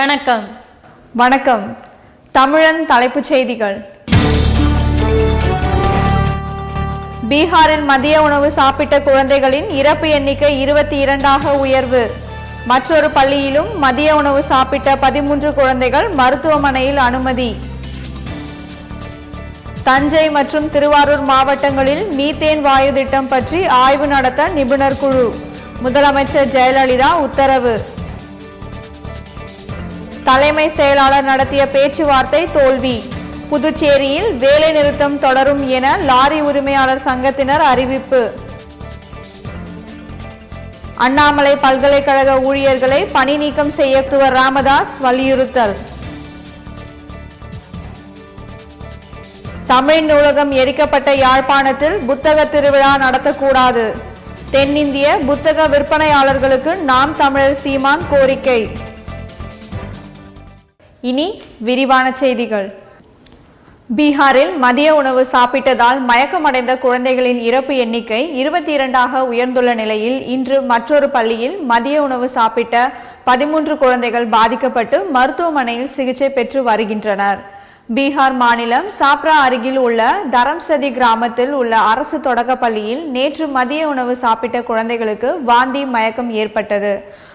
வணக்கம். வணக்கம். தமிழன் தலைப்புச் செய்திகள். பீகாரில் மதிய உணவு சாப்பிட்ட குழந்தைகளின் இறப்பு எண்ணிக்கை இருபத்தி இரண்டாக உயர்வு. மற்றொரு பள்ளியிலும் மதிய உணவு சாப்பிட்ட பதிமூன்று குழந்தைகள் மருத்துவமனையில் அனுமதி. தஞ்சை மற்றும் திருவாரூர் மாவட்டங்களில் மீத்தேன் வாயு திட்டம் பற்றி ஆய்வு நடத்த நிபுணர் குழு. முதலமைச்சர் ஜெயலலிதா உத்தரவு. தலைமை செயலாளர் நடத்திய பேச்சுவார்த்தை தோல்வி. புதுச்சேரியில் வேலை நிறுத்தம் தொடரும் என லாரி உரிமையாளர் சங்கத்தினர் அறிவிப்பு. அண்ணாமலை பல்கலைக்கழக ஊழியர்களை பணி நீக்கம் செய்ய துவர் ராமதாஸ் வலியுறுத்தல். தமிழ் நூலகம் எரிக்கப்பட்ட யாழ்ப்பாணத்தில் புத்தக திருவிழா நடத்தக்கூடாது. தென்னிந்திய புத்தக விற்பனையாளர்களுக்கு நாம் தமிழர் சீமான் கோரிக்கை. இனி விரிவான செய்திகள். பீகாரில் மதிய உணவு சாப்பிட்டதால் மயக்கமடைந்த குழந்தைகளின் இறப்பு எண்ணிக்கை இருபத்தி இரண்டாக உயர்ந்துள்ள நிலையில் இன்று மற்றொரு பள்ளியில் மதிய உணவு சாப்பிட்ட பதிமூன்று குழந்தைகள் பாதிக்கப்பட்டு மருத்துவமனையில் சிகிச்சை பெற்று வருகின்றனர். பீகார் மாநிலம் சாப்ரா அருகில் உள்ள தரம்சதி கிராமத்தில் உள்ள அரசு தொடக்கப் பள்ளியில் நேற்று மதிய உணவு சாப்பிட்ட குழந்தைகளுக்கு வாந்தி மயக்கம் ஏற்பட்டது.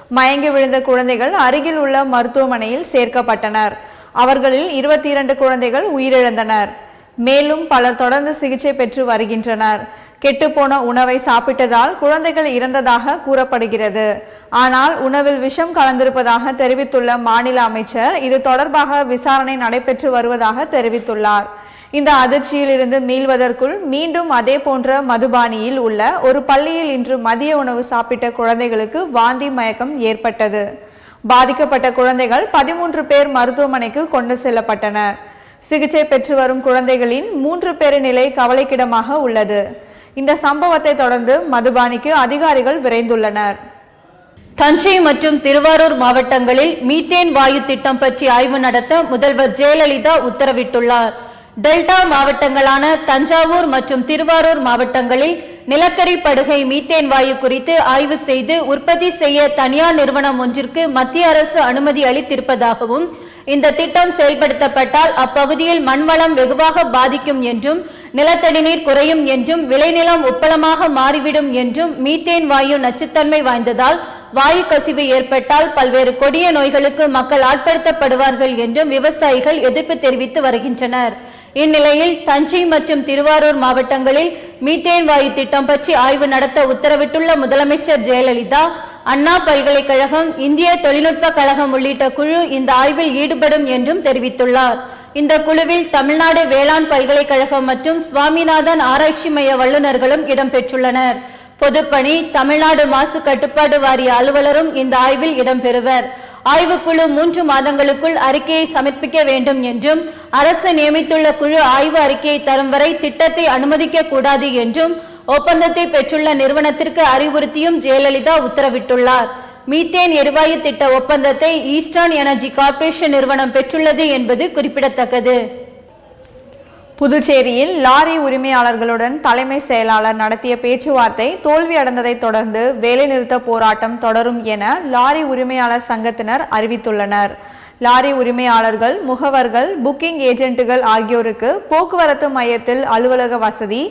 மயங்கி விழுந்த குழந்தைகள் அருகில் உள்ள மருத்துவமனையில் சேர்க்கப்பட்டனர். அவர்களில் இருபத்தி இரண்டு குழந்தைகள் உயிரிழந்தனர். மேலும் பலர் தொடர்ந்து சிகிச்சை பெற்று வருகின்றனர். கெட்டுப்போன உணவை சாப்பிட்டதால் குழந்தைகள் இறந்ததாக கூறப்படுகிறது. ஆனால் உணவில் விஷம் கலந்திருப்பதாக தெரிவித்துள்ள மாநில அமைச்சர் இது தொடர்பாக விசாரணை நடைபெற்று வருவதாக தெரிவித்துள்ளார். இந்த அதிர்ச்சியிலிருந்து மீள்வதற்குள் மீண்டும் அதே போன்ற மதுபானியில் உள்ள ஒரு பள்ளியில் இன்று மதிய உணவு சாப்பிட்ட குழந்தைகளுக்கு வாந்தி மயக்கம் ஏற்பட்டது. பாதிக்கப்பட்ட குழந்தைகள் பதிமூன்று பேர் மருத்துவமனைக்கு கொண்டு செல்லப்பட்டனர் சிகிச்சை பெற்று வரும் குழந்தைகளின் மூன்று பேரின் நிலை கவலைக்கிடமாக உள்ளது. இந்த சம்பவத்தை தொடர்ந்து மதுபானிக்கு அதிகாரிகள் விரைந்துள்ளனர். தஞ்சை மற்றும் திருவாரூர் மாவட்டங்களில் மீத்தேன் வாயு திட்டம் பற்றி ஆய்வு நடத்த முதல்வர் ஜெயலலிதா உத்தரவிட்டுள்ளார். டெல்டா மாவட்டங்களான தஞ்சாவூர் மற்றும் திருவாரூர் மாவட்டங்களில் நிலக்கரி படுகை மீத்தேன் வாயு குறித்து ஆய்வு செய்து உற்பத்தி செய்ய தனியார் நிறுவனம் ஒன்றிற்கு மத்திய அரசு அனுமதி அளித்திருப்பதாகவும் இந்த திட்டம் செயல்படுத்தப்பட்டால் அப்பகுதியில் மண்வளம் வெகுவாக பாதிக்கும் என்றும் நிலத்தடி நீர் குறையும் என்றும் விளைநிலம் உப்பளமாக மாறிவிடும் என்றும் மீத்தேன் வாயு நச்சுத்தன்மை வாய்ந்ததால் வாயு கசிவு ஏற்பட்டால் பல்வேறு கொடிய நோய்களுக்கு மக்கள் ஆட்படுத்தப்படுவார்கள் என்றும் விவசாயிகள் எதிர்ப்பு தெரிவித்து வருகின்றனர். இந்நிலையில் தஞ்சை மற்றும் திருவாரூர் மாவட்டங்களில் மீத்தேன் வாயு திட்டம் பற்றி ஆய்வு நடத்த உத்தரவிட்டுள்ள முதலமைச்சர் ஜெயலலிதா அண்ணா பல்கலைக்கழகம் இந்திய தொழில்நுட்ப கழகம் உள்ளிட்ட குழு இந்த ஆய்வில் ஈடுபடும் என்றும் தெரிவித்துள்ளார். இந்த குழுவில் தமிழ்நாடு வேளாண் பல்கலைக்கழகம் மற்றும் சுவாமிநாதன் ஆராய்ச்சி மைய வல்லுநர்களும் இடம்பெற்றுள்ளனர் பொதுப்பணி தமிழ்நாடு மாசு கட்டுப்பாடு வாரிய அலுவலரும் இந்த ஆய்வில் இடம்பெறுவர் ஆய்வுக்குழு மூன்று மாதங்களுக்குள் அறிக்கையை சமர்ப்பிக்க வேண்டும் என்றும் அரசு நியமித்துள்ள குழு ஆய்வு அறிக்கையை தரும் வரை திட்டத்தை அனுமதிக்க கூடாது என்றும் ஒப்பந்தத்தை பெற்றுள்ள நிறுவனத்திற்கு அறிவுறுத்தியும் ஜெயலலிதா உத்தரவிட்டுள்ளார். மீத்தேன் எரிவாயு திட்ட ஒப்பந்தத்தை ஈஸ்டர்ன் எனர்ஜி கார்ப்பரேஷன் நிறுவனம் பெற்றுள்ளது என்பது குறிப்பிடத்தக்கது. புதுச்சேரியில் லாரி உரிமையாளர்களுடன் தலைமை செயலாளர் நடத்திய பேச்சுவார்த்தை தோல்வியடைந்ததைத் தொடர்ந்து வேலைநிறுத்த போராட்டம் தொடரும் என லாரி உரிமையாளர் சங்கத்தினர் அறிவித்துள்ளனர். லாரி உரிமையாளர்கள் முகவர்கள் புக்கிங் ஏஜென்ட்டுகள் ஆகியோருக்கு போக்குவரத்து மையத்தில் அலுவலக வசதி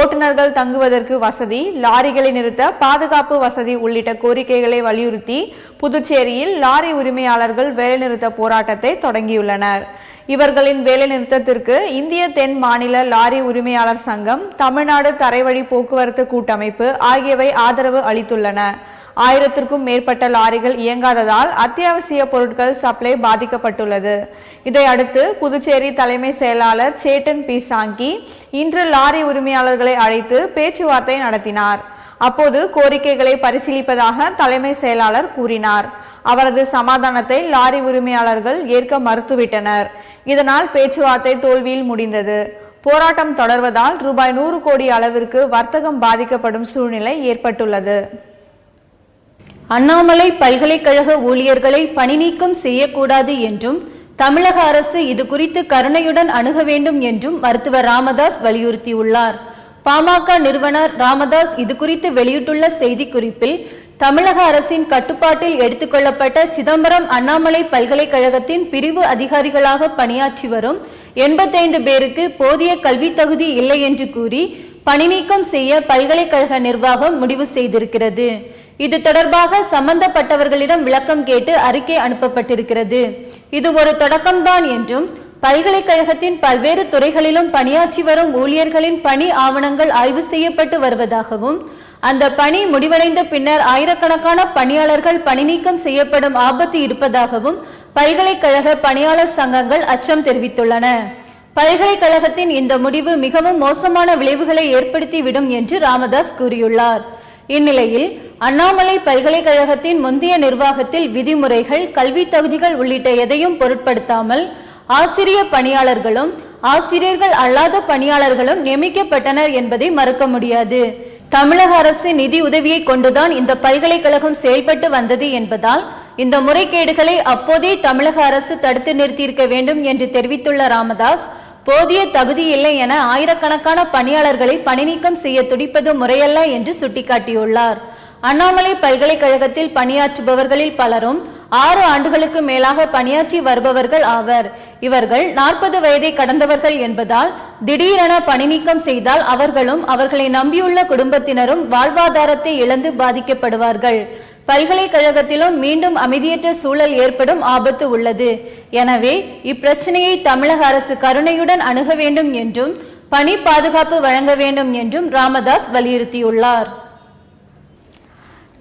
ஓட்டுநர்கள் தங்குவதற்கு வசதி லாரிகளை நிறுத்த பாதுகாப்பு வசதி உள்ளிட்ட கோரிக்கைகளை வலியுறுத்தி புதுச்சேரியில் லாரி உரிமையாளர்கள் வேலைநிறுத்த போராட்டத்தை தொடங்கியுள்ளனர். இவர்களின் வேலைநிறுத்தத்திற்கு இந்திய தென் மாநில லாரி உரிமையாளர் சங்கம் தமிழ்நாடு தரைவழி போக்குவரத்து கூட்டமைப்பு ஆகியவை ஆதரவு அளித்துள்ளன. ஆயிரத்திற்கும் மேற்பட்ட லாரிகள் இயங்காததால் அத்தியாவசிய பொருட்கள் சப்ளை பாதிக்கப்பட்டுள்ளது. இதையடுத்து புதுச்சேரி தலைமை செயலாளர் சேட்டன் பி சாங்கி இன்று லாரி உரிமையாளர்களை அழைத்து பேச்சுவார்த்தை நடத்தினார். அப்போது கோரிக்கைகளை பரிசீலிப்பதாக தலைமை செயலாளர் கூறினார். அவரது சமாதானத்தை லாரி உரிமையாளர்கள் ஏற்க மறுத்துவிட்டனர். இதனால் பேச்சுவார்த்தை தோல்வியில் முடிந்தது. போராட்டம் தொடர்வதால் ரூபாய் நூறு கோடி அளவிற்கு வர்த்தகம் பாதிக்கப்படும் சூழ்நிலை ஏற்பட்டுள்ளது. அண்ணாமலை பல்கலைக்கழக ஊழியர்களை பணிநீக்கம் செய்யக்கூடாது என்றும் தமிழக அரசு இது குறித்து கருணையுடன் அணுக வேண்டும் என்றும் மருத்துவர் ராமதாஸ் வலியுறுத்தியுள்ளார். பாமக நிறுவனர் ராமதாஸ் இது குறித்து வெளியிட்டுள்ள செய்திக்குறிப்பில் தமிழக அரசின் கட்டுப்பாட்டில் எடுத்துக்கொள்ளப்பட்ட சிதம்பரம் அண்ணாமலை பல்கலைக்கழகத்தின் பிரிவு அதிகாரிகளாக பணியாற்றி வரும் எண்பத்தைந்து பேருக்கு போதிய கல்வி தகுதி இல்லை என்று கூறி பணிநீக்கம் செய்ய பல்கலைக்கழக நிர்வாகம் முடிவு செய்திருக்கிறது. இது தொடர்பாக சம்பந்தப்பட்டவர்களிடம் விளக்கம் கேட்டு அறிக்கை அனுப்பப்பட்டிருக்கிறது. இது ஒரு தொடக்கம்தான் என்றும் பல்கலைக்கழகத்தின் பல்வேறு துறைகளிலும் பணியாற்றி வரும் ஊழியர்களின் பணி ஆவணங்கள் ஆய்வு செய்யப்பட்டு வருவதாகவும் அந்த பணி முடிவடைந்த பின்னர் ஆயிரக்கணக்கான பணியாளர்கள் பணிநீக்கம் செய்யப்படும் ஆபத்து இருப்பதாகவும் பல்கலைக்கழக பணியாளர் சங்கங்கள் அச்சம் தெரிவித்துள்ளன. பல்கலைக்கழகத்தின் இந்த முடிவு மிகவும் மோசமான விளைவுகளை ஏற்படுத்திவிடும் என்று ராமதாஸ் கூறியுள்ளார். இந்நிலையில் அண்ணாமலை பல்கலைக்கழகத்தின் முந்தைய நிர்வாகத்தில் விதிமுறைகள் கல்வி தகுதிகள் உள்ளிட்ட எதையும் பொருட்படுத்தாமல் ஆசிரிய பணியாளர்களும் ஆசிரியர்கள் அல்லாத பணியாளர்களும் நியமிக்கப்பட்டனர் என்பதை மறக்க முடியாது. தமிழக அரசு நிதி உதவியை கொண்டுதான் இந்த பல்கலைக்கழகம் செயல்பட்டு வந்தது என்பதால் இந்த முறைகேடுகளை அப்போதே தமிழக அரசு தடுத்து நிறுத்தியிருக்க வேண்டும் என்று தெரிவித்துள்ள ராமதாஸ் போதிய தகுதி இல்லை என ஆயிரக்கணக்கான பணியாளர்களை பணிநீக்கம் செய்ய துடிப்பது முறையல்ல என்று சுட்டிக்காட்டியுள்ளார். அண்ணாமலை பல்கலைக்கழகத்தில் பணியாற்றுபவர்களில் பலரும் ஆறு ஆண்டுகளுக்கு மேலாக பணியாற்றி வருபவர்கள் ஆவர். இவர்கள் நாற்பது வயதை கடந்தவர்கள் என்பதால் திடீரென பணிநீக்கம் செய்தால் அவர்களும் அவர்களை நம்பியுள்ள குடும்பத்தினரும் வாழ்வாதாரத்தை இழந்து பாதிக்கப்படுவார்கள். பல்கலைக்கழகத்திலும் மீண்டும் அமைதியற்ற சூழல் ஏற்படும் ஆபத்து உள்ளது. எனவே இப்பிரச்சனையை தமிழக அரசு கருணையுடன் அணுக வேண்டும் என்றும் பணி பாதுகாப்பு வழங்க வேண்டும் என்றும் ராமதாஸ் வலியுறுத்தியுள்ளார்.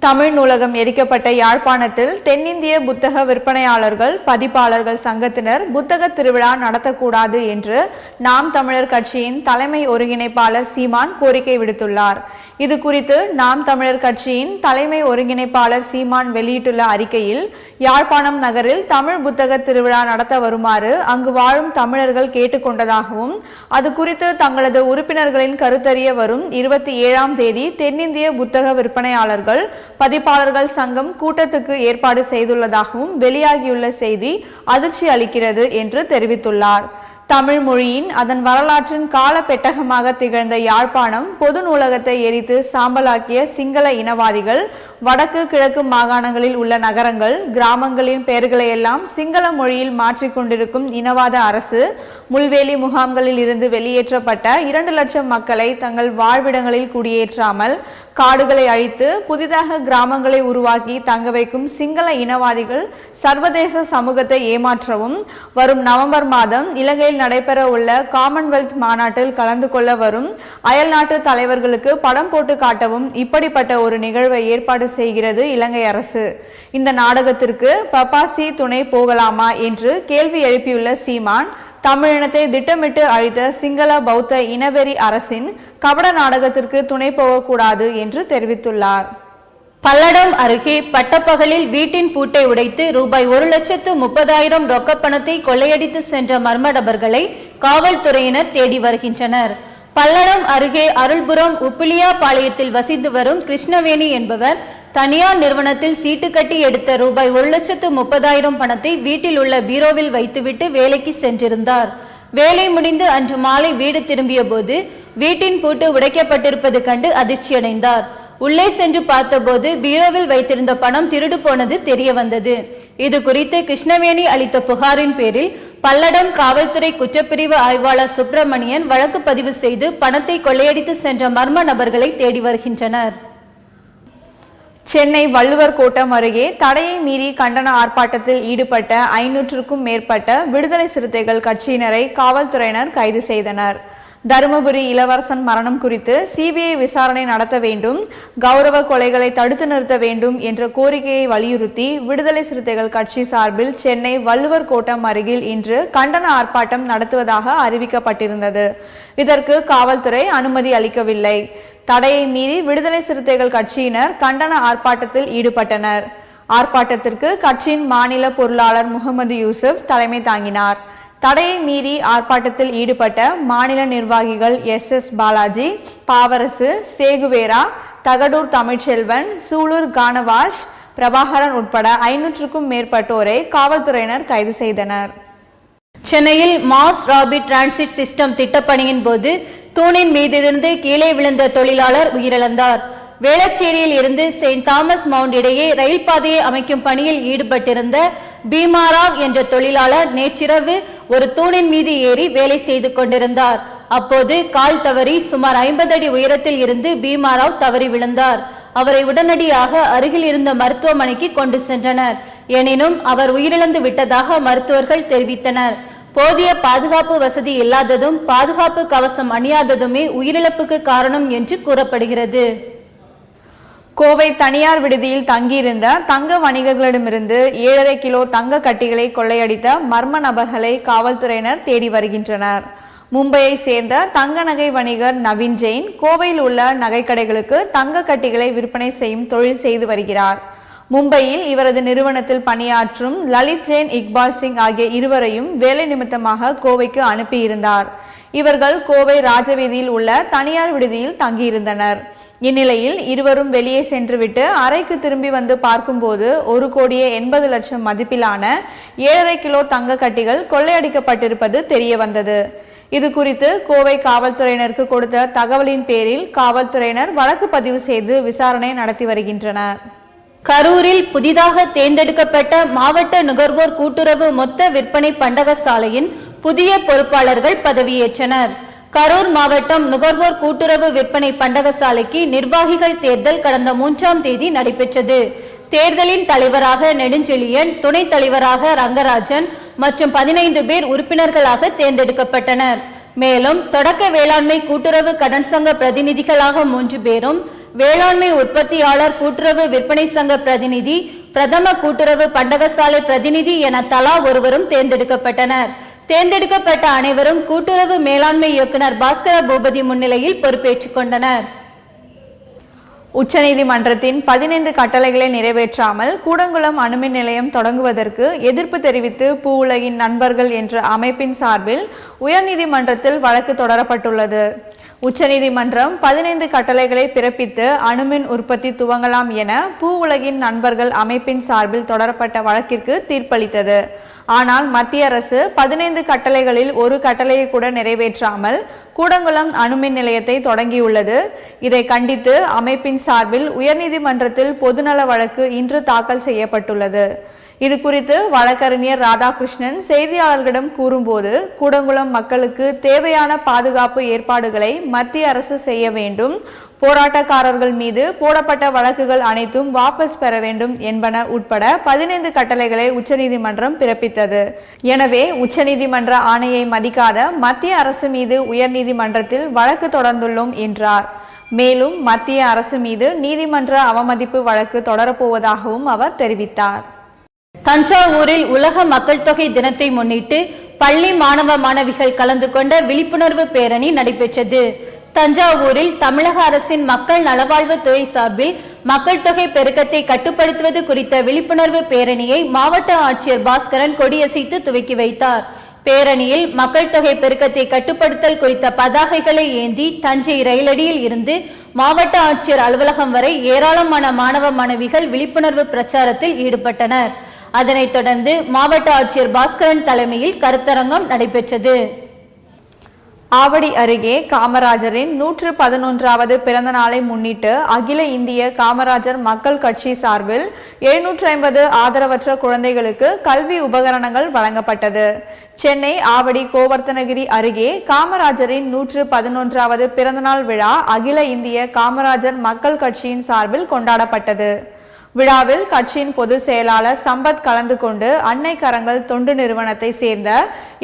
தமிழ் நூலகம் எரிக்கப்பட்ட யாழ்ப்பாணத்தில் தென்னிந்திய புத்தக விற்பனையாளர்கள் பதிப்பாளர்கள் சங்கத்தினர் புத்தக திருவிழா நடத்தக்கூடாது என்று நாம் தமிழர் கட்சியின் தலைமை ஒருங்கிணைப்பாளர் சீமான் கோரிக்கை விடுத்துள்ளார். இது குறித்து நாம் தமிழர் கட்சியின் தலைமை ஒருங்கிணைப்பாளர் சீமான் வெளியிட்டுள்ள அறிக்கையில் யாழ்ப்பாணம் நகரில் தமிழ் புத்தக திருவிழா நடத்த வருமாறு அங்கு வாழும் தமிழர்கள் கேட்டுக்கொண்டதாகவும் அது குறித்து தங்களது உறுப்பினர்களின் கருத்தறிய வரும் இருபத்தி ஏழாம் தேதி தென்னிந்திய புத்தக விற்பனையாளர்கள் பதிப்பாளர்கள் சங்கம் கூட்டத்துக்கு ஏற்பாடு செய்துள்ளதாகவும் வெளியாகியுள்ள செய்தி அதிர்ச்சி அளிக்கிறது என்று தெரிவித்துள்ளார். தமிழ் மொழியின் அதன் வரலாற்றின் கால பெட்டகமாக திகழ்ந்த யாழ்ப்பாணம் பொது நூலகத்தை எரித்து சாம்பலாக்கிய சிங்கள இனவாதிகள் வடக்கு கிழக்கு மாகாணங்களில் உள்ள நகரங்கள் கிராமங்களின் பெயர்களை எல்லாம் சிங்கள மொழியில் மாற்றிக்கொண்டிருக்கும் இனவாத அரசு முள்வேலி முகாம்களில் இருந்து வெளியேற்றப்பட்ட இரண்டு லட்சம் மக்களை தங்கள் வாழ்விடங்களில் குடியேற்றாமல் காடுகளை அழித்து புதிதாக கிராமங்களை உருவாக்கி தங்க வைக்கும் சிங்கள இனவாதிகள் சர்வதேச சமூகத்தை ஏமாற்றவும் வரும் நவம்பர் மாதம் இலங்கையில் நடைபெற உள்ள காமன்வெல்த் மாநாட்டில் கலந்து கொள்ள வரும் அயல்நாட்டு தலைவர்களுக்கு படம் போட்டு காட்டவும் இப்படிப்பட்ட ஒரு நிகழ்வை ஏற்பாடு செய்கிறது இலங்கை அரசு. இந்த நாடகத்திற்கு பப்பாசி துணை போகலாமா என்று கேள்வி எழுப்பியுள்ள சீமான் தமிழினத்தை திட்டமிட்டு அழித்த சிங்கள பௌத்த இனவெறி அரசின் கபட நாடகத்திற்கு துணை போகக்கூடாது என்று தெரிவித்துள்ளார். பல்லடம் அருகே பட்டப்பகலில் வீட்டின் பூட்டை உடைத்து ரூபாய் ஒரு லட்சத்து முப்பதாயிரம் ரொக்கப்பணத்தை கொள்ளையடித்து சென்ற மர்ம நபர்களை காவல்துறையினர் தேடி வருகின்றனர். பல்லடம் அருகே அருள்புரம் உப்பிலியாபாளையத்தில் வசித்து வரும் கிருஷ்ணவேணி என்பவர் தனியார் நிறுவனத்தில் சீட்டு கட்டி எடுத்த ரூபாய் ஒரு லட்சத்து முப்பதாயிரம் பணத்தை வீட்டில் உள்ள பீரோவில் வைத்துவிட்டு வேலைக்கு சென்றிருந்தார். வேலை முடிந்து அன்று மாலை வீடு திரும்பிய போது வீட்டின் பூட்டு உடைக்கப்பட்டிருப்பது கண்டு அதிர்ச்சியடைந்தார். உள்ளே சென்று பார்த்தபோது பீரோவில் வைத்திருந்த பணம் திருடு போனது தெரிய வந்தது இது குறித்து கிருஷ்ணவேணி அளித்த புகாரின் பேரில் பல்லடம் காவல்துறை குற்றப்பிரிவு ஆய்வாளர் சுப்பிரமணியன் வழக்கு பதிவு செய்து பணத்தை கொள்ளையடித்து சென்ற மர்ம நபர்களை தேடி வருகின்றனர். சென்னை வள்ளுவர் கோட்டம் அருகே தடையை மீறி கண்டன ஆர்ப்பாட்டத்தில் ஈடுபட்ட ஐநூற்றுக்கும் மேற்பட்ட விடுதலை சிறுத்தைகள் கட்சியினரை காவல்துறையினர் கைது செய்தனர். தருமபுரி இளவரசன் மரணம் குறித்து சிபிஐ விசாரணை நடத்த வேண்டும் கௌரவ கொலைகளை தடுத்து நிறுத்த வேண்டும் என்ற கோரிக்கையை வலியுறுத்தி விடுதலை சிறுத்தைகள் கட்சி சார்பில் சென்னை வள்ளுவர் கோட்டம் அருகில் இன்று கண்டன ஆர்ப்பாட்டம் நடத்துவதாக அறிவிக்கப்பட்டிருந்தது. இதற்கு காவல்துறை அனுமதி அளிக்கவில்லை. தடையை மீறி விடுதலை சிறுத்தைகள் கட்சியினர் கண்டன ஆர்ப்பாட்டத்தில் ஈடுபட்டனர். ஆர்ப்பாட்டத்திற்கு கட்சியின் மாநில பொருளாளர் முகமது யூசுப் தலைமை தாங்கினார். தடையை மீறி ஆர்ப்பாட்டத்தில் ஈடுபட்ட மாநில நிர்வாகிகள் S S Balaji Pavarasu Che Guevara Thagadur Tamilselvan Sulur கானவாஷ் Prabhakaran உட்பட ஐநூற்றுக்கும் மேற்பட்டோரை காவல்துறையினர் கைது செய்தனர். சென்னையில் மாஸ் ராபிட் டிரான்சிட் சிஸ்டம் திட்டப்பணியின் போது தூணின் மீதிருந்து கீழே விழுந்த தொழிலாளர் உயிரிழந்தார். வேளச்சேரியில் இருந்து செயின்ட் தாமஸ் மவுண்ட் இடையே ரயில் பாதையை அமைக்கும் பணியில் ஈடுபட்டிருந்த பீமாராவ் என்ற தொழிலாளர் நேற்றிரவு ஒரு தூணின் மீது ஏறி வேலை செய்து கொண்டிருந்தார். அப்போது கால் தவறி சுமார் ஐம்பது அடி உயரத்தில் இருந்து பீமாராவ் தவறி விழுந்தார். அவரை உடனடியாக அருகில் இருந்த மருத்துவமனைக்கு கொண்டு சென்றனர். எனினும் அவர் உயிரிழந்து விட்டதாக மருத்துவர்கள் தெரிவித்தனர். போதிய பாதுகாப்பு வசதி இல்லாததும் பாதுகாப்பு கவசம் அணியாததுமே உயிரிழப்புக்கு காரணம் என்று கூறப்படுகிறது. கோவை தனியார் விடுதியில் தங்கியிருந்த தங்க வணிகர்களிடமிருந்து ஏழரை கிலோ தங்க கட்டிகளை கொள்ளையடித்த மர்ம நபர்களை காவல்துறையினர் தேடி வருகின்றனர். மும்பையை சேர்ந்த தங்க நகை வணிகர் நவீன் ஜெயின் கோவையில் உள்ள நகைக்கடைகளுக்கு தங்க கட்டிகளை விற்பனை செய்யும் தொழில் செய்து வருகிறார். மும்பையில் இவரது நிறுவனத்தில் பணியாற்றும் லலித் ஜெயின் இக்பால் சிங் ஆகிய இருவரையும் வேலை நிமித்தமாக கோவைக்கு அனுப்பியிருந்தார். இவர்கள் கோவை ராஜவீதியில் உள்ள தனியார் விடுதியில் தங்கியிருந்தனர். இந்நிலையில் இருவரும் வெளியே சென்றுவிட்டு அறைக்கு திரும்பி வந்து பார்க்கும்போது ஒரு கோடியே எண்பது லட்சம் மதிப்பிலான ஏழரை கிலோ தங்க கட்டிகள் கொள்ளையடிக்கப்பட்டிருப்பது தெரிய வந்தது. இது குறித்து கோவை காவல்துறையினருக்கு கொடுத்த தகவலின் பேரில் காவல்துறையினர் வழக்கு பதிவு செய்து விசாரணை நடத்தி வருகின்றனர். கரூரில் புதிதாக தேர்ந்தெடுக்கப்பட்ட மாவட்ட நுகர்வோர் கூட்டுறவு மொத்த விற்பனை பண்டகசாலையின் புதிய பொறுப்பாளர்கள் பதவியேற்றனர். கரூர் மாவட்டம் நுகர்வோர் கூட்டுறவு விற்பனை பண்டகசாலைக்கு நிர்வாகிகள் தேர்தல் கடந்த மூன்றாம் தேதி நடைபெற்றது. தேர்தலின் தலைவராக நெடுஞ்செழியன் துணைத் தலைவராக ரங்கராஜன் மற்றும் பதினைந்து பேர் உறுப்பினர்களாக தேர்ந்தெடுக்கப்பட்டனர். மேலும் தொடக்க வேளாண்மை கூட்டுறவு கடன் சங்க பிரதிநிதிகளாக மூன்று பேரும் வேளாண்மை உற்பத்தியாளர் கூட்டுறவு விற்பனை சங்க பிரதிநிதி பிரதம கூட்டுறவு பண்டகசாலை பிரதிநிதி என தலா ஒருவரும் தேர்ந்தெடுக்கப்பட்டனர். தேர்ந்தெடுக்கப்பட்ட அனைவரும் கூட்டுறவு மேலாண்மை இயக்குநர் பாஸ்கர பூபதி முன்னிலையில் பொறுப்பேற்றுக் கொண்டனர். உச்சநீதிமன்றத்தின் பதினைந்து கட்டளைகளை நிறைவேற்றாமல் கூடங்குளம் அணுமின் நிலையம் தொடங்குவதற்கு எதிர்ப்பு தெரிவித்து பூ உலகின் நண்பர்கள் என்ற அமைப்பின் சார்பில் உயர்நீதிமன்றத்தில் வழக்கு தொடரப்பட்டுள்ளது. உச்சநீதிமன்றம் பதினைந்து கட்டளைகளை பிறப்பித்து அணுமின் உற்பத்தி துவங்கலாம் என பூ உலகின் நண்பர்கள் அமைப்பின் சார்பில் தொடரப்பட்ட வழக்கிற்கு தீர்ப்பளித்தது. ஆனால் மத்திய அரசு பதினைந்து கட்டளைகளில் ஒரு கட்டளையை கூட நிறைவேற்றாமல் கூடங்குளம் அணுமின் நிலையத்தை தொடங்கியுள்ளது. இதை கண்டித்து அமைப்பின் சார்பில் உயர்நீதிமன்றத்தில் பொதுநல வழக்கு இன்று தாக்கல் செய்யப்பட்டுள்ளது. இது குறித்து வழக்கறிஞர் ராதாகிருஷ்ணன் செய்தியாளர்களிடம் கூறும்போது கூடங்குளம் மக்களுக்கு தேவையான பாதுகாப்பு ஏற்பாடுகளை மத்திய அரசு செய்ய வேண்டும். போராட்டக்காரர்கள் மீது போடப்பட்ட வழக்குகள் அனைத்தும் வாபஸ் பெற வேண்டும் என்பன உட்பட பதினைந்து கட்டளைகளை உச்சநீதிமன்றம் பிறப்பித்தது. எனவே உச்சநீதிமன்ற ஆணையை மதிக்காத மத்திய அரசு மீது உயர்நீதிமன்றத்தில் வழக்கு தொடர்ந்துள்ளோம் என்றார். மேலும் மத்திய அரசு மீது நீதிமன்ற அவமதிப்பு வழக்கு தொடரப்போவதாகவும் அவர் தெரிவித்தார். தஞ்சாவூரில் உலக மக்கள் தொகை தினத்தை முன்னிட்டு பள்ளி மாணவ மாணவிகள் கலந்து கொண்ட விழிப்புணர்வு பேரணி நடைபெற்றது. தஞ்சாவூரில் தமிழக அரசின் மக்கள் நலவாழ்வு துறை சார்பில் மக்கள் தொகை பெருக்கத்தை கட்டுப்படுத்துவது குறித்த விழிப்புணர்வு பேரணியை மாவட்ட ஆட்சியர் பாஸ்கரன் கொடியசைத்து துவக்கி வைத்தார். பேரணியில் மக்கள் தொகை பெருக்கத்தை கட்டுப்படுத்தல் குறித்த பதாகைகளை ஏந்தி தஞ்சை ரயிலடியில் இருந்து மாவட்ட ஆட்சியர் அலுவலகம் வரை ஏராளமான மாணவ மாணவிகள் விழிப்புணர்வு பிரச்சாரத்தில் ஈடுபட்டனர். அதனைத் தொடர்ந்து மாவட்ட ஆட்சியர் பாஸ்கரன் தலைமையில் கருத்தரங்கம் நடைபெற்றது. ஆவடி அருகே காமராஜரின் நூற்று பதினொன்றாவது பிறந்த நாளை முன்னிட்டு அகில இந்திய காமராஜர் மக்கள் கட்சி சார்பில் எழுநூற்றி ஐம்பது ஆதரவற்ற குழந்தைகளுக்கு கல்வி உபகரணங்கள் வழங்கப்பட்டது. சென்னை ஆவடி கோவர்த்தனகிரி அருகே காமராஜரின் நூற்று பதினொன்றாவது பிறந்தநாள் விழா அகில இந்திய காமராஜர் மக்கள் கட்சியின் சார்பில் கொண்டாடப்பட்டது. விழாவில் கட்சியின் பொதுச் செயலாளர் சம்பத் கலந்து கொண்டு அன்னை கரங்கள் தொண்டு நிறுவனத்தை சேர்ந்த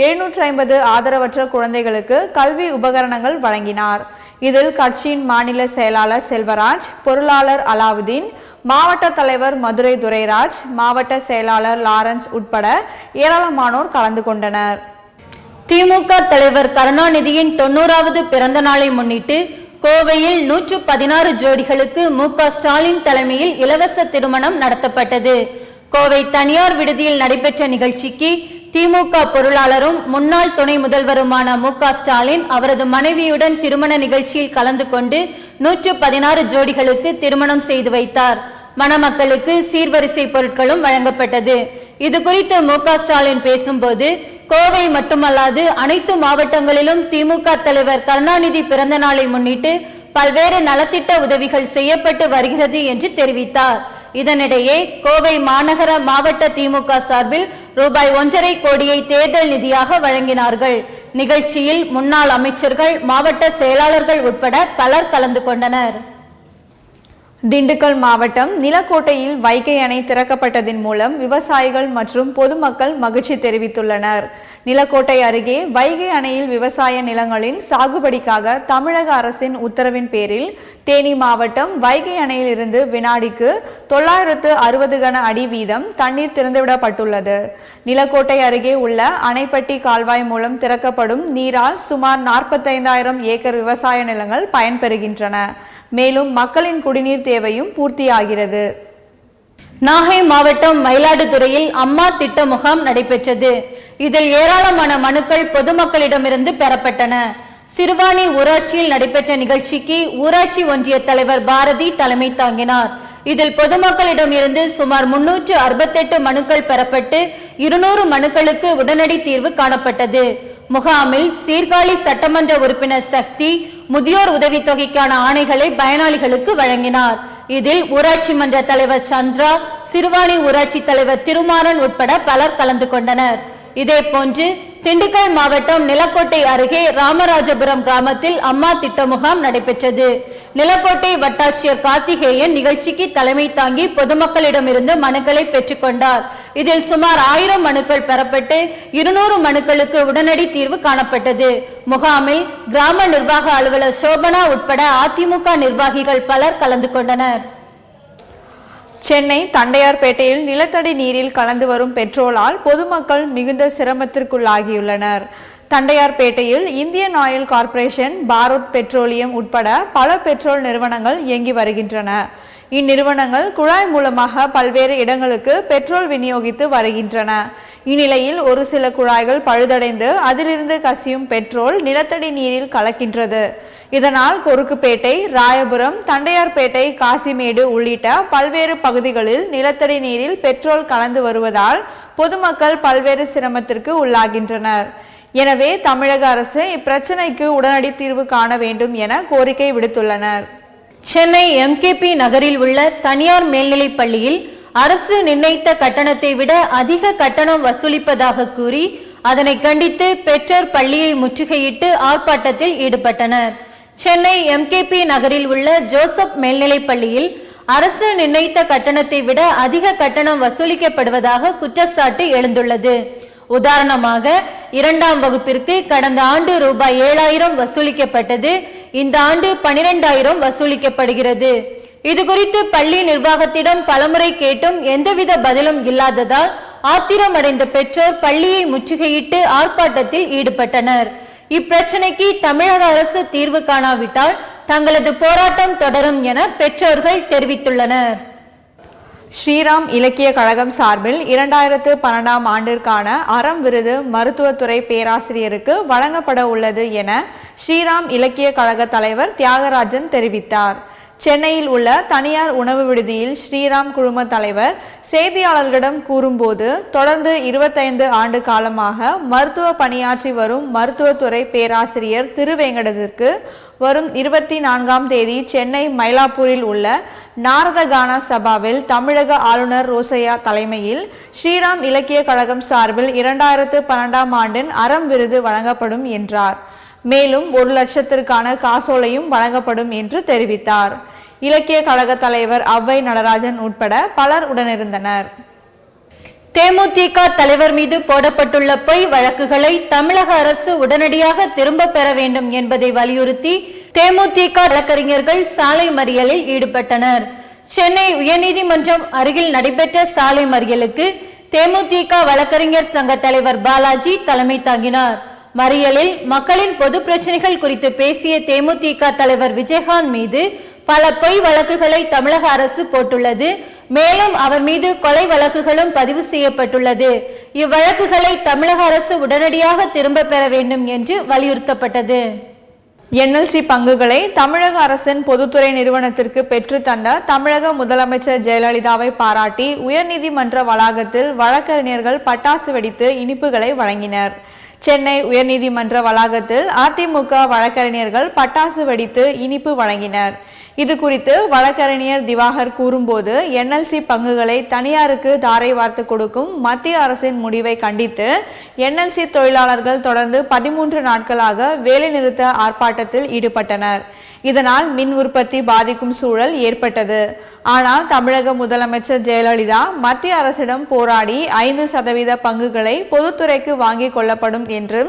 எழுநூற்றி ஐம்பது ஆதரவற்ற குழந்தைகளுக்கு கல்வி உபகரணங்கள் வழங்கினார். இதில் கட்சியின் மாநில செயலாளர் செல்வராஜ் பொருளாளர் அலாவுதீன் மாவட்ட தலைவர் மதுரை துரைராஜ் மாவட்ட செயலாளர் லாரன்ஸ் உட்பட ஏராளமானோர் கலந்து கொண்டனர். திமுக தலைவர் கருணாநிதியின் தொண்ணூறாவது பிறந்த நாளை முன்னிட்டு கோவையில் நூற்று பதினாறு ஜோடிகளுக்கு மு ஸ்டாலின் தலைமையில் இலவச திருமணம் நடத்தப்பட்டது. கோவை தனியார் விடுதியில் நடைபெற்ற நிகழ்ச்சிக்கு திமுக பொருளாளரும் முன்னாள் துணை முதல்வருமான மு ஸ்டாலின் அவரது மனைவியுடன் திருமண நிகழ்ச்சியில் கலந்து கொண்டு நூற்று பதினாறு ஜோடிகளுக்கு திருமணம் செய்து வைத்தார். மணமக்களுக்கு சீர்வரிசை பொருட்களும் வழங்கப்பட்டது. இது குறித்து மு க ஸ்டாலின் பேசும்போது கோவை மட்டுமல்லாது அனைத்து மாவட்டங்களிலும் திமுக தலைவர் கருணாநிதி பிறந்த நாளை முன்னிட்டு பல்வேறு நலத்திட்ட உதவிகள் செய்யப்பட்டு வருகிறது என்று தெரிவித்தார். இதனிடையே கோவை மாநகர மாவட்ட திமுக சார்பில் ரூபாய் ஒன்றரை கோடியை தேர்தல் நிதியாக வழங்கினார்கள். நிகழ்ச்சியில் முன்னாள் அமைச்சர்கள் மாவட்ட செயலாளர்கள் உட்பட பலர் கலந்து கொண்டனர். திண்டுக்கல் மாவட்டம் நிலக்கோட்டையில் வைகை அணை திறக்கப்பட்டதன் மூலம் விவசாயிகள் மற்றும் பொதுமக்கள் மகிழ்ச்சி தெரிவித்துள்ளனர். நிலக்கோட்டை அருகே வைகை அணையில் விவசாய நிலங்களின் சாகுபடிக்காக தமிழக அரசின் உத்தரவின் பேரில் தேனி மாவட்டம் வைகை அணையில் இருந்து வினாடிக்கு தொள்ளாயிரத்து அறுபது கன அடி வீதம் தண்ணீர் திறந்துவிடப்பட்டுள்ளது. நிலக்கோட்டை அருகே உள்ள அணைப்பட்டி கால்வாய் மூலம் திறக்கப்படும் நீரால் சுமார் நாற்பத்தைந்தாயிரம் ஏக்கர் விவசாய நிலங்கள் பயன்பெறுகின்றன. மேலும் மக்களின் குடிநீர் தேவையும் பூர்த்தியாகிறது. நாகை மாவட்டம் மயிலாடுதுறையில் அம்மா திட்ட முகாம் நடைபெற்றது. இதில் ஏராளமான மனுக்கள் பொதுமக்களிடமிருந்து பெறப்பட்டன. சிறுவாணி ஊராட்சியில் நடைபெற்ற நிகழ்ச்சிக்கு ஊராட்சி ஒன்றிய தலைவர் பாரதி தலைமை தாங்கினார். இதில் பொதுமக்களிடம் இருந்து சுமார் முன்னூற்று அறுபத்தெட்டு மனுக்கள் பெறப்பட்டு இருநூறு மனுக்களுக்கு உடனடி தீர்வு காணப்பட்டது. முகாமில் சீர்காழி சட்டமன்ற உறுப்பினர் சக்தி முதியோர் உதவித்தொகைக்கான ஆணைகளை பயனாளிகளுக்கு வழங்கினார். இதில் ஊராட்சி மன்ற தலைவர் சந்திரா சிறுவாணி ஊராட்சி தலைவர் திருமாறன் உட்பட பலர் கலந்து கொண்டனர். இதே போன்று திண்டுக்கல் மாவட்டம் நிலக்கோட்டை அருகே ராமராஜபுரம் கிராமத்தில் அம்மா திட்ட முகாம் நடைபெற்றது. நிலக்கோட்டை வட்டாட்சியர் கார்த்திகேயன் நிகழ்ச்சிக்கு தலைமை தாங்கி பொதுமக்களிடமிருந்து மனுக்களை பெற்றுக்கொண்டார். இதில் சுமார் ஆயிரம் மனுக்கள் பெறப்பட்டு இருநூறு மனுக்களுக்கு உடனடி தீர்வு காணப்பட்டது. முகாமில் கிராம நிர்வாக அலுவலர் சோபனா உட்பட அதிமுக நிர்வாகிகள் பலர் கலந்து கொண்டனர். சென்னை தண்டையார்பேட்டையில் நிலத்தடி நீரில் கலந்து வரும் பெட்ரோலால் பொதுமக்கள் மிகுந்த சிரமத்திற்குள்ளாகியுள்ளனர். தண்டையார்பேட்டையில் Indian oil corporation Bharat petroleum உட்பட பல பெட்ரோல் நிறுவனங்கள் இயங்கி வருகின்றன. இந்நிறுவனங்கள் குழாய் மூலமாக பல்வேறு இடங்களுக்கு பெட்ரோல் விநியோகித்து வருகின்றன. இந்நிலையில் ஒரு சில குழாய்கள் பழுதடைந்து அதிலிருந்து கசியும் பெட்ரோல் நிலத்தடி நீரில் கலக்கின்றது. இதனால் கொருக்குப்பேட்டை ராயபுரம் தண்டையார்பேட்டை காசிமேடு உள்ளிட்ட பல்வேறு பகுதிகளில் நிலத்தடி நீரில் பெட்ரோல் கலந்து வருவதால் பொதுமக்கள் பல்வேறு சிரமத்திற்கு உள்ளாகின்றனர். எனவே தமிழக அரசு இப்பிரச்சனைக்கு உடனடி தீர்வு காண வேண்டும் என கோரிக்கை விடுத்துள்ளனர். சென்னை எம்கேபி நகரில் உள்ள தனியார் மேல்நிலைப் பள்ளியில் அரசு நிர்ணயித்த கட்டணத்தை விட அதிக கட்டணம் வசூலிப்பதாக கூறி அதனை கண்டித்து பெற்றோர் பள்ளியை முற்றுகையிட்டு ஆர்ப்பாட்டத்தில் ஈடுபட்டனர். சென்னை எம்கேபி நகரில் உள்ள ஜோசப் மேல்நிலைப் பள்ளியில் அரசு நிர்ணயித்த கட்டணத்தை விட அதிக கட்டணம் வசூலிக்கப்படுவதாக குற்றச்சாட்டு எழுந்துள்ளது. உதாரணமாக இரண்டாம் வகுப்பிற்கு கடந்த ஆண்டு ரூபாய் ஏழாயிரம் வசூலிக்கப்பட்டது. இந்த ஆண்டு பனிரெண்டாயிரம் வசூலிக்கப்படுகிறது. இது குறித்து பள்ளி நிர்வாகத்திடம் பலமுறை கேட்டும் எந்தவித பதிலும் இல்லாததால் ஆத்திரமடைந்த பெற்றோர் பள்ளியை முற்றுகையிட்டு ஆர்ப்பாட்டத்தில் ஈடுபட்டனர். இப்பிரச்சனைக்கு தமிழக அரசு தீர்வு காணாவிட்டால் தங்களது போராட்டம் தொடரும் என பெற்றோர்கள் தெரிவித்துள்ளனர். ஸ்ரீராம் இலக்கிய கழகம் சார்பில் இரண்டாயிரத்து பன்னெண்டாம் ஆண்டிற்கான அறம் விருது மருத்துவத்துறை பேராசிரியருக்கு வழங்கப்பட உள்ளது என ஸ்ரீராம் இலக்கிய கழக தலைவர் தியாகராஜன் தெரிவித்தார். சென்னையில் உள்ள தனியார் உணவு விடுதியில் ஸ்ரீராம் குழும தலைவர் செய்தியாளர்களிடம் கூறும்போது தொடர்ந்து இருபத்தைந்து ஆண்டு காலமாக மருத்துவ பணியாற்றி வரும் மருத்துவத்துறை பேராசிரியர் திருவேங்கடத்திற்கு வரும் இருபத்தி நான்காம் தேதி சென்னை மயிலாப்பூரில் உள்ள நாரதகான சபாவில் தமிழக ஆளுநர் ரோசையா தலைமையில் ஸ்ரீராம் இலக்கிய கழகம் சார்பில் இரண்டாயிரத்து பன்னெண்டாம் ஆண்டின் அறம் விருது வழங்கப்படும் என்றார். மேலும் ஒரு லட்சத்திற்கான காசோலையும் வழங்கப்படும் என்று தெரிவித்தார். இலக்கிய கழக தலைவர் அவ்வை நடராஜன் உட்பட பலர் உடனிருந்தனர். தேமுதிக தலைவர் மீது போடப்பட்டுள்ள பொய் வழக்குகளை தமிழக அரசு உடனடியாக திரும்ப பெற வேண்டும் என்பதை வலியுறுத்தி தேமுதிக வழக்கறிஞர்கள் சாலை மறியலில் ஈடுபட்டனர். சென்னை உயர்நீதிமன்றம் அருகில் நடைபெற்ற சாலை மறியலுக்கு தேமுதிக வழக்கறிஞர் சங்க தலைவர் பாலாஜி தலைமை தாங்கினார். மறியலில் மக்களின் பொது பிரச்சனைகள் குறித்து பேசிய தேமுதிக தலைவர் விஜயகாந்த் மீது பல பொய் வழக்குகளை தமிழக அரசு போட்டுள்ளது. மேலும் அவர் மீது கொலை வழக்குகளும் பதிவு செய்யப்பட்டுள்ளது. இவ்வழக்குகளை தமிழக அரசு உடனடியாக திரும்ப பெற வேண்டும் என்று வலியுறுத்தப்பட்டது. என்எல்சி பங்குகளை தமிழக அரசின் பொதுத்துறை நிறுவனத்திற்கு பெற்று தந்த தமிழக முதலமைச்சர் ஜெயலலிதாவை பாராட்டி உயர்நீதிமன்ற வளாகத்தில் வழக்கறிஞர்கள் பட்டாசு வெடித்து இனிப்புகளை வழங்கினர். சென்னை உயர்நீதிமன்ற வளாகத்தில் அதிமுக வழக்கறிஞர்கள் பட்டாசு வெடித்து இனிப்பு வழங்கினர். இது குறித்து வழக்கறிஞர் திவாகர் கூறும்போது என்எல்சி பங்குகளை தனியாருக்கு தாரை வார்த்து கொடுக்கும் மத்திய அரசின் முடிவை கண்டித்து என்எல்சி தொழிலாளர்கள் தொடர்ந்து பதிமூன்று நாட்களாக வேலைநிறுத்த ஆர்ப்பாட்டத்தில் ஈடுபட்டனர். இதனால் மின் உற்பத்தி பாதிக்கும் சூழல் ஏற்பட்டது. ஆனால் தமிழக முதலமைச்சர் ஜெயலலிதா மத்திய அரசிடம் போராடி ஐந்து சதவீத பங்குகளை பொதுத்துறைக்கு வாங்கிக் கொள்ளப்படும் என்று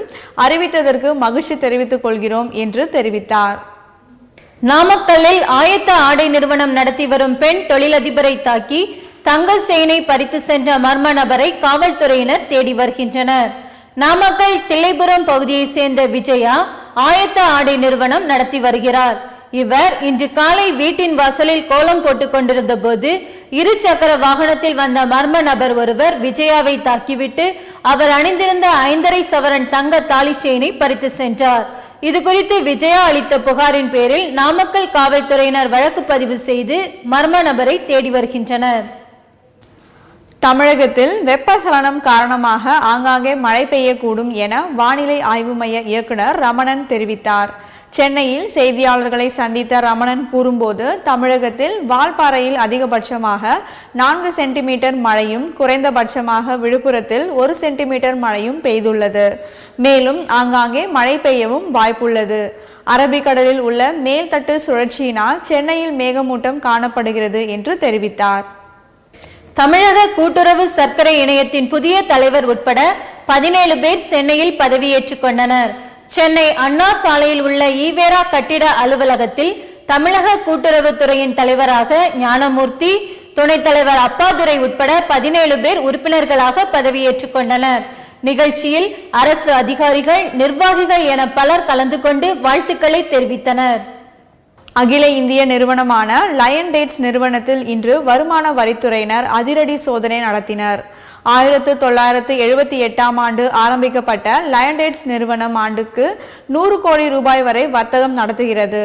அறிவித்ததற்கு மகிழ்ச்சி தெரிவித்துக் கொள்கிறோம் என்று தெரிவித்தார். நாமக்கல்லில் ஆயத்த ஆடை நிறுவனம் நடத்தி வரும் பெண் தொழிலதிபரை தாக்கி தங்க சேனை பறித்து சென்ற மர்ம நபரை காவல்துறையினர் தேடி வருகின்றனர். நாமக்கல் தில்லைபுரம் பகுதியைச் சேர்ந்த விஜயா ஆயத்த ஆடை நிறுவனம் நடத்தி வருகிறார். இவர் இன்று காலை வீட்டின் வாசலில் கோலம் போட்டுக் கொண்டிருந்த போது இரு சக்கர வாகனத்தில் வந்த மர்ம நபர் ஒருவர் விஜயாவை தாக்கிவிட்டு அவர் அணிந்திருந்த ஐந்தரை சவரன் தங்க தாலி செயினை பறித்து சென்றார். இது குறித்து விஜயா அளித்த புகாரின் பேரில் நாமக்கல் காவல்துறையினர் வழக்கு பதிவு செய்து மர்ம நபரை தேடி வருகின்றனர். தமிழகத்தில் வெப்பசலனம் காரணமாக ஆங்காங்கே மழை பெய்யக்கூடும் என வானிலை ஆய்வு மைய இயக்குனர் ரமணன் தெரிவித்தார். சென்னையில் செய்தியாளர்களை சந்தித்த ரமணன் கூறும்போது தமிழகத்தில் வால்பாறையில் அதிகபட்சமாக நான்கு சென்டிமீட்டர் மழையும் குறைந்தபட்சமாக விழுப்புரத்தில் ஒரு சென்டிமீட்டர் மழையும் பெய்துள்ளது. மேலும் ஆங்காங்கே மழை பெய்யவும் வாய்ப்புள்ளது. அரபிக்கடலில் உள்ள மேல்தட்டு சுழற்சியினால் சென்னையில் மேகமூட்டம் காணப்படுகிறது என்று தெரிவித்தார். தமிழக கூட்டுறவு சர்க்கரை இணையத்தின் புதிய தலைவர் உட்பட பதினேழு பேர் சென்னையில் பதவியேற்றுக் கொண்டனர். சென்னை அண்ணா சாலையில் உள்ள ஈவேரா கட்டிட அலுவலகத்தில் தமிழக கூட்டுறவுத்துறையின் தலைவராக ஞானமூர்த்தி துணைத் தலைவர் அப்பாதுரை உட்பட பதினேழு பேர் உறுப்பினர்களாக பதவியேற்றுக் கொண்டனர். நிகழ்ச்சியில் அரசு அதிகாரிகள் நிர்வாகிகள் என பலர் கலந்து கொண்டு வாழ்த்துக்களை தெரிவித்தனர். அகில இந்திய நிறுவனமான லயன் டேட்ஸ் நிறுவனத்தில் இன்று வருமான வரித்துறையினர் அதிரடி சோதனை நடத்தினர். ஆயிரத்து தொள்ளாயிரத்து எழுபத்தி எட்டாம் ஆண்டு ஆரம்பிக்கப்பட்ட லயன் டேட்ஸ் நிறுவனம் ஆண்டுக்கு நூறு கோடி ரூபாய் வரை வர்த்தகம் நடத்துகிறது.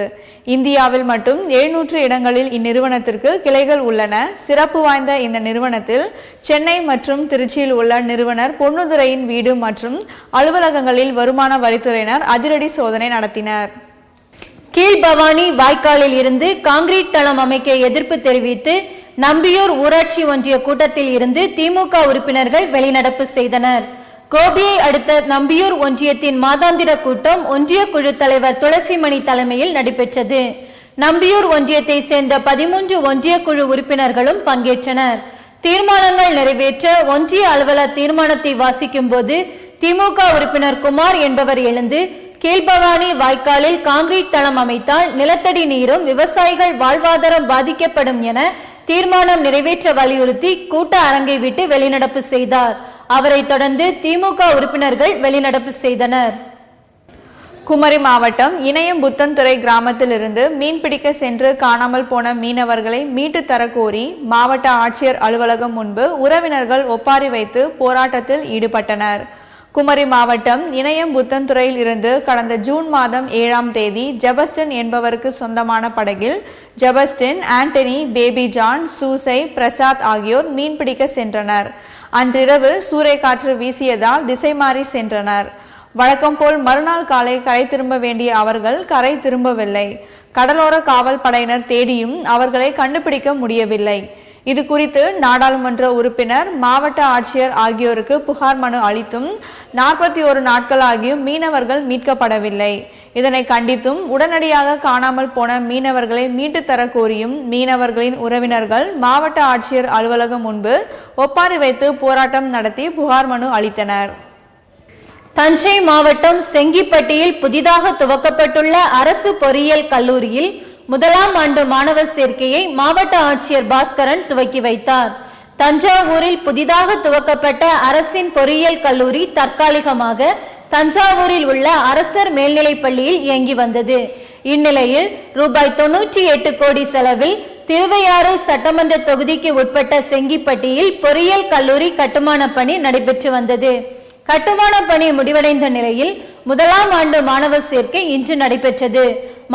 இந்தியாவில் மட்டும் எழுநூற்று இடங்களில் இந்நிறுவனத்திற்கு கிளைகள் உள்ளன. சிறப்பு வாய்ந்த இந்த நிறுவனத்தில் சென்னை மற்றும் திருச்சியில் உள்ள நிறுவனர் பொன்னுதுரையின் வீடு மற்றும் அலுவலகங்களில் வருமான வரித்துறையினர் அதிரடி சோதனை நடத்தினர். கீழ்பவானி வாய்க்காலில் இருந்து காங்கிரீட் தளம் அமைக்க எதிர்ப்பு தெரிவித்து நம்பியூர் ஊராட்சி ஒன்றிய கூட்டத்தில் இருந்து திமுக உறுப்பினர்கள் வெளிநடப்பு செய்தனர். கோபியை அடுத்த நம்பியூர் ஒன்றியத்தின் மாதாந்திர கூட்டம் ஒன்றிய குழு தலைவர் துளசிமணி தலைமையில் நடைபெற்றது. நம்பியூர் ஒன்றியத்தை சேர்ந்த பதிமூன்று ஒன்றிய குழு உறுப்பினர்களும் பங்கேற்றனர். தீர்மானங்கள் நிறைவேற்ற ஒன்றிய அலுவலர் தீர்மானத்தை வாசிக்கும் போது திமுக உறுப்பினர் குமார் என்பவர் எழுந்து கீழ்பவானி வாய்க்காலில் காங்கிரீட் தளம் அமைத்தால் நிலத்தடி நீரும் விவசாயிகள் வாழ்வாதாரம் பாதிக்கப்படும் என தீர்மானம் நிறைவேற்ற வலியுறுத்தி கூட்ட அரங்கை விட்டு வெளிநடப்பு செய்தார். அவரை தொடர்ந்து திமுக உறுப்பினர்கள் வெளிநடப்பு செய்தனர். குமரி மாவட்டம் இணையம் புத்தன்துறை கிராமத்திலிருந்து மீன்பிடிக்க சென்று காணாமல் போன மீனவர்களை மீட்டு தரக்கோரி மாவட்ட ஆட்சியர் அலுவலகம் முன்பு உறவினர்கள் ஒப்பாரி வைத்து போராட்டத்தில் ஈடுபட்டனர். குமரி மாவட்டம் இணையம் புத்தன்துறையில் இருந்து கடந்த ஜூன் மாதம் ஏழாம் தேதி ஜெபஸ்டன் என்பவருக்கு சொந்தமான படகில் ஜெபஸ்டின் ஆண்டனி பேபி ஜான் சூசை பிரசாத் ஆகியோர் மீன்பிடிக்க சென்றனர். அன்றிரவு சூறைக்காற்று வீசியதால் திசை மாறி சென்றனர். வழக்கம் போல் மறுநாள் காலை கரை திரும்ப வேண்டிய அவர்கள் கரை திரும்பவில்லை. கடலோர காவல் படையினர் தேடியும் அவர்களை கண்டுபிடிக்க முடியவில்லை. இது குறித்து நாடாளுமன்ற உறுப்பினர் மாவட்ட ஆட்சியர் ஆகியோருக்கு புகார் மனு அளித்தும் நாற்பத்தி ஒரு நாட்களாகியும் மீனவர்கள் மீட்கப்படவில்லை. இதனை கண்டித்தும் உடனடியாக காணாமல் போன மீனவர்களை மீட்டு தர கோரியும் மீனவர்களின் உறவினர்கள் மாவட்ட ஆட்சியர் அலுவலகம் முன்பு ஒப்பாரி வைத்து போராட்டம் நடத்தி புகார் மனு அளித்தனர். தஞ்சை மாவட்டம் செங்கிப்பட்டியில் புதிதாக துவக்கப்பட்டுள்ள அரசு பொறியியல் கல்லூரியில் முதலாம் ஆண்டு மாணவர் சேர்க்கையை மாவட்ட ஆட்சியர் பாஸ்கரன் துவக்கி வைத்தார். தஞ்சாவூரில் புதிதாக துவக்கப்பட்ட அரசின் பொறியியல் கல்லூரி தற்காலிகமாக தஞ்சாவூரில் உள்ள அரசர் மேல்நிலைப் பள்ளியில் இயங்கி வந்தது. இந்நிலையில் ரூபாய் தொன்னூற்றி எட்டு கோடி செலவில் திருவையாறு சட்டமன்ற தொகுதிக்கு உட்பட்ட செங்கிப்பட்டியில் பொறியியல் கல்லூரி கட்டுமான பணி நடைபெற்று வந்தது. கட்டுமான பணி முடிவடைந்த நிலையில் முதலாம் ஆண்டு மாணவர் சேர்க்கை இன்று நடைபெற்றது.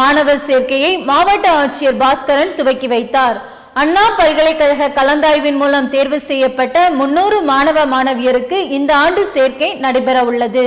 மாணவர் சேர்க்கையை மாவட்ட ஆட்சியர் பாஸ்கரன் துவக்கி வைத்தார். அண்ணா பல்கலைக்கழக கலந்தாய்வின் மூலம் தேர்வு செய்யப்பட்ட முன்னூறு மாணவ மாணவியருக்கு இந்த ஆண்டு சேர்க்கை நடைபெற உள்ளது.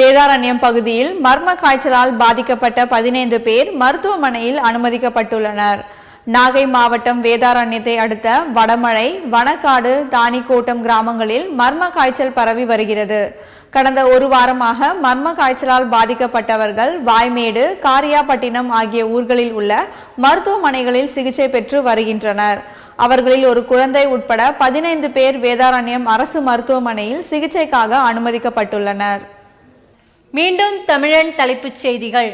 வேதாரண்யம் பகுதியில் மர்ம காய்ச்சலால் பாதிக்கப்பட்ட பதினைந்து பேர் மருத்துவமனையில் அனுமதிக்கப்பட்டுள்ளனர். நாகை மாவட்டம் வேதாரண்யத்தை அடுத்த வடமழை வனக்காடு தானிக்கோட்டம் கிராமங்களில் மர்ம காய்ச்சல் பரவி வருகிறது. கடந்த ஒரு வாரமாக மர்ம காய்ச்சலால் பாதிக்கப்பட்டவர்கள் வாய்மேடு காரியாபட்டினம் ஆகிய ஊர்களில் உள்ள மருத்துவமனைகளில் சிகிச்சை பெற்று வருகின்றனர். அவர்களில் ஒரு குழந்தை உட்பட பதினைந்து பேர் வேதாரண்யம் அரசு மருத்துவமனையில் சிகிச்சைக்காக அனுமதிக்கப்பட்டுள்ளனர். மீண்டும் தமிழன் தலைப்புச் செய்திகள்.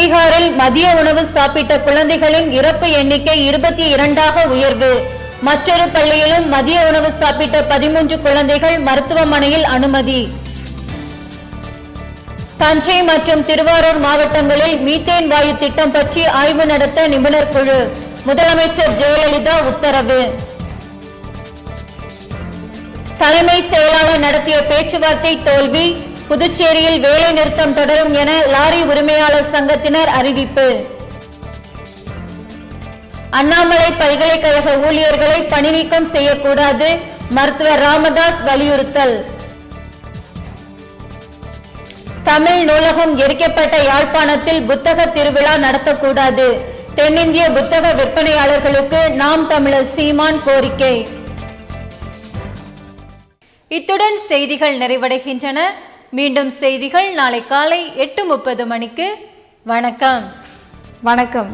பீகாரில் மதிய உணவு சாப்பிட்ட குழந்தைகளின் இறப்பு எண்ணிக்கை இருபத்தி இரண்டாக உயர்வு. மற்றொரு பள்ளியிலும் மதிய உணவு சாப்பிட்ட பதிமூன்று குழந்தைகள் மருத்துவமனையில் அனுமதி. தஞ்சை மற்றும் திருவாரூர் மாவட்டங்களில் மீத்தேன் வாயு திட்டம் பற்றி ஆய்வு நடத்த நிபுணர் குழு. முதலமைச்சர் ஜெயலலிதா உத்தரவு. தலைமை செயலாளர் நடத்திய பேச்சுவார்த்தை தோல்வி புதுச்சேரியில் வேலை நிறுத்தம் தொடரும் என லாரி உரிமையாளர் சங்கத்தினர் அறிவிப்பு. அண்ணாமலை பல்கலைக்கழக ஊழியர்களை பணிநீக்கம் செய்யக்கூடாது மருத்துவர் ராமதாஸ் வலியுறுத்தல். தமிழ் நூலகம் எரிக்கப்பட்ட யாழ்ப்பாணத்தில் புத்தக திருவிழா நடத்தக்கூடாது தென்னிந்திய புத்தக விற்பனையாளர்களுக்கு நாம் தமிழர் சீமான் கோரிக்கை. இத்துடன் செய்திகள் நிறைவடைகின்றன. மீண்டும் செய்திகள் நாளை காலை எட்டு முப்பது மணிக்கு. வணக்கம். வணக்கம்.